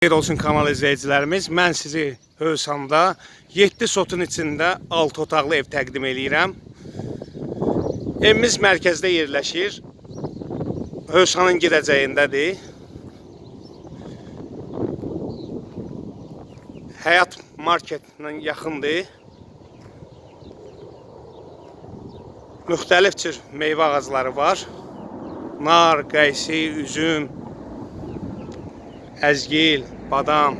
Xeyir olsun kanal izləyicilərimiz. Mən sizi Hövsanda 7 sotun içində 6 otaqlı ev təqdim eləyirəm. Evimiz mərkəzdə yerləşir. Hövsanın girəcəyindədir. Həyat marketlə yaxındır. Müxtəlif cür meyvə ağacları var. Nar, qaysı, üzüm, əzgil, badam.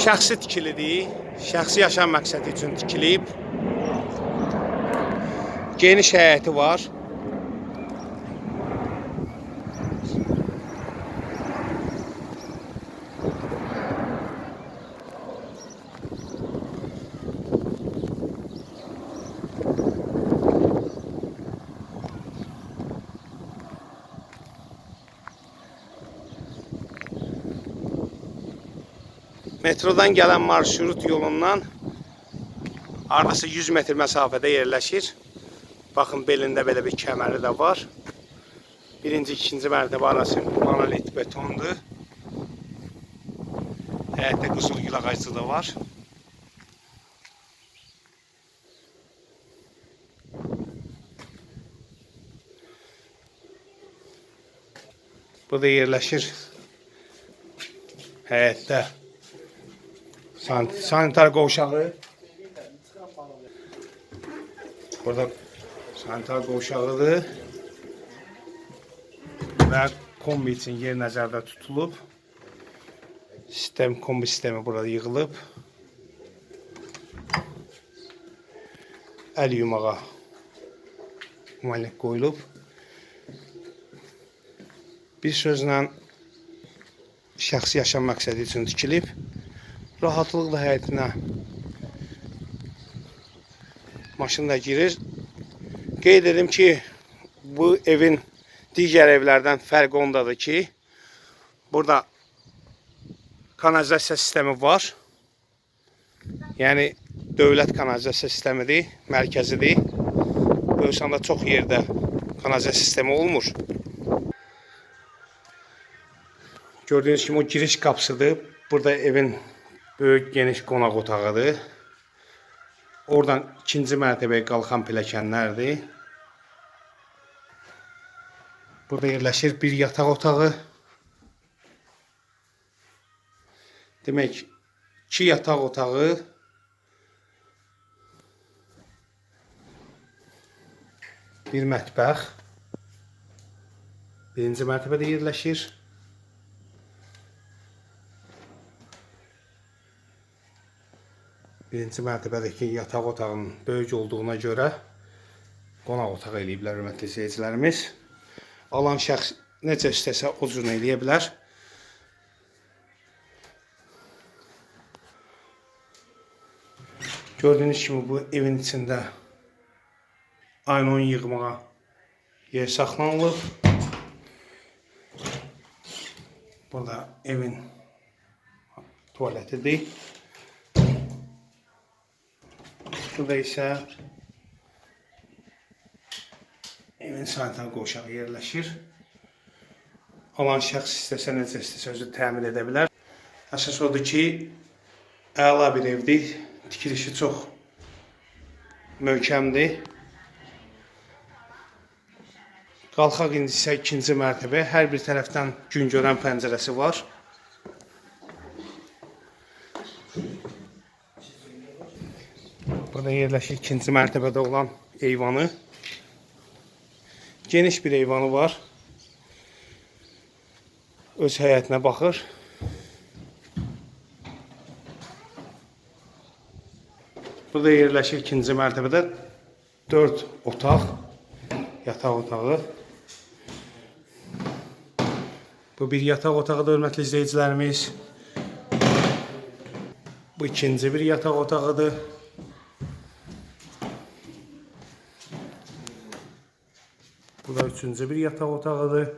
Şəxsi tikilidir. Şəxsi yaşam məqsədi üçün tikilib. Geniş həyəti var. Metrodan gələn marşrut yolundan hardasa 100 metr məsafədə yerləşir. Baxın belində belə bir kəməri də var. Birinci, ikinci mərtəbə arası monolit betondur. Həyətdə qızılgül ağacı da var. Bu da yerləşir həyətdə. San sanitar qovşağı. Burada sanitar qovşağıdır. Və kombi üçün yer nəzərdə tutulub. Sistem, kombi sistemi burada yığılıb. Əl yumağa malik qoyulub. Bir sözlə şəxsi yaşam məqsədi üçün tikilib. Rahatlıqla həyətinə maşın da girir. Qeyd edim ki, bu evin digər evlərdən fərqi ondadır ki, burada kanalizasiya sistemi var. Yəni dövlət kanalizasiya sistemidir, mərkəzidir. Böyüsanda çox yerdə kanalizasiya sistemi olmur. Gördüğünüz kimi o giriş kapısıdır. Burada evin böyük geniş qonaq otağıdır. Oradan ikinci mərtəbəyə qalxan pilləkənlərdir. Burada yerləşir bir yataq otağı. Demək, iki yataq otağı, bir mətbəx. Birinci mərtəbədə yerləşir. Birinci mərtəbədəki yataq otağının böyük olduğuna görə qonaq otağı eləyiblər hörmətli izləyicilərimiz. Alan şəxs necə istəsə o cür eləyə bilər. Gördüyünüz kimi bu evin içində aynon yığmağa yer saxlanılıb. Burada evin tualetidir. Burada isə evin sanitar qoşağı yerləşir. Alan şəxs istəsə necə istəsə özü təmin edə bilər. Əsas odur ki, əla bir evdir. Tikilişi çox möhkəmdir. Qalxaq indi isə ikinci mərtəbə. Hər bir tərəfdən gün görən pəncərəsi var. Yerləşir ikinci mərtəbədə olan eyvanı. Geniş bir eyvanı var. Öz həyətinə baxır. Burada yerləşir ikinci mərtəbədə 4 otaq, yataq otağı. Bu bir yataq otağıdır, hörmətli izləyicilərimiz. Bu ikinci bir yataq otağıdır. Bu da üçüncü bir yataq otağıdır.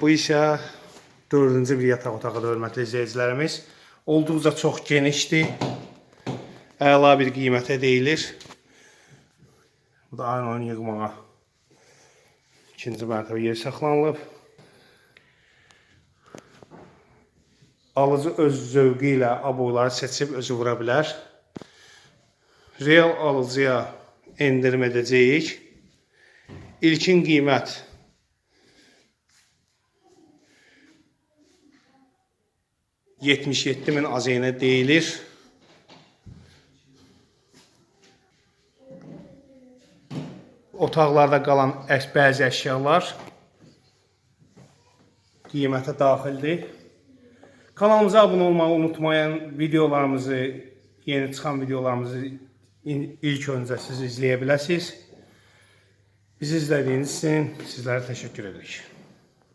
Bu isə dördüncü bir yataq otağıdır, hörmətli izləyicilərimiz. Olduqca çox genişdir. Əla bir qiymətə deyilir. Bu da aynen yığmağa İkinci mərtəbə yer saxlanılıb. Alıcı öz zövqü ilə aboyları seçib özü vura bilər. Real alıcıya endirim edəcəyik. İlkin qiymət yetmiş yeddi min azeynə deyilir. Otaqlarda qalan bəzi əşyalar qiymətə daxildir. Kanalımıza abunə olmağı unutmayın. Videolarımızı, yeni çıxan videolarımızı ilk öncə siz izləyə biləsiniz. Bizi izlədiyiniz üçün sizlərə təşəkkür edirik.